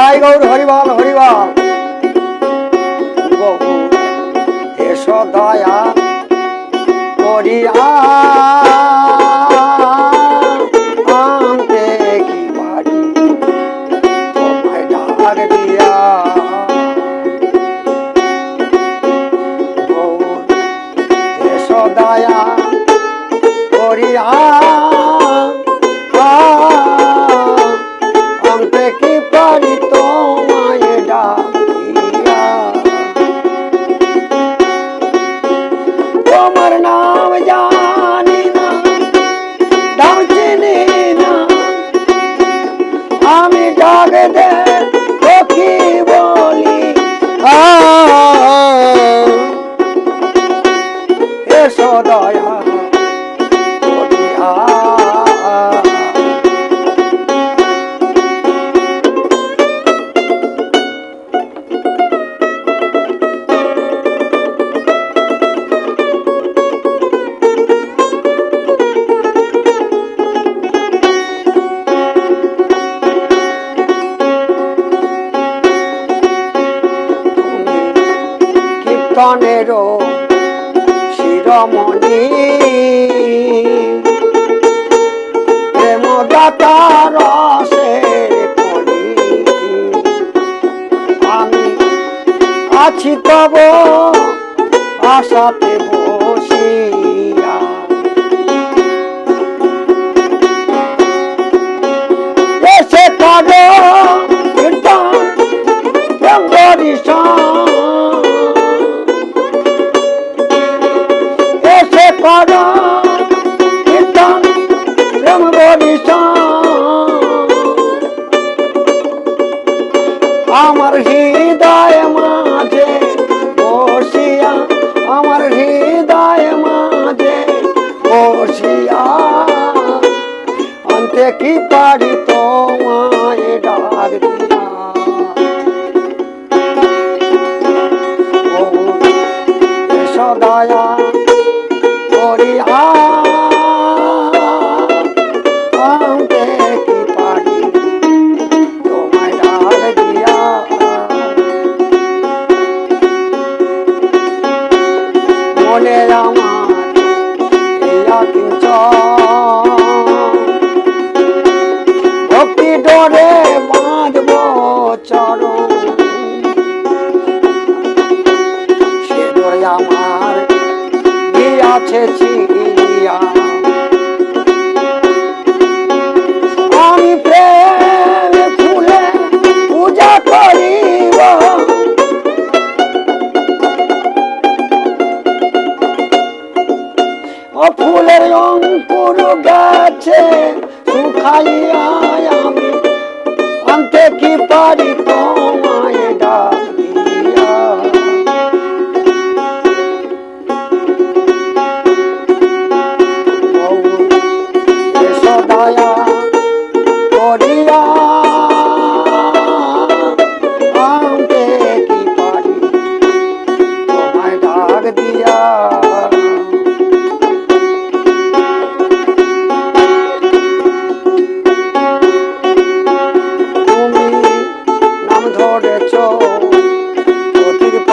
নিতাই গৌর হরিবল হরিবল। এসো দয়া করিয়া। দয়া কীর্তনেরও শিরমণি। প্রেম দাতা রসের কলি। আমি আছি তব আশাতে কি পারি তোমায় ডাক দিয়া? ও এসো করিয়া মনে ডরে বাঁধব চরণ। সে আমার দিয়াছে চিড়িয়া। আমি প্রেম ফুলে পূজা করিব। ফুলের অঙ্কুর গাছে শুকাইয়া আনতে কি পারি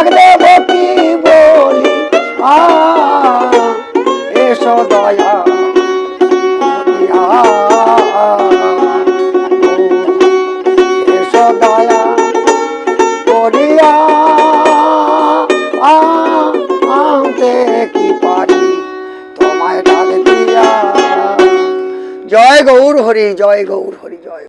ডাক দেব কি বলি এসো দয়া। এসো দয়া। করিয়া আনতে কি পারি? তোমায় জয় গৌর হরি, জয় গৌর হরি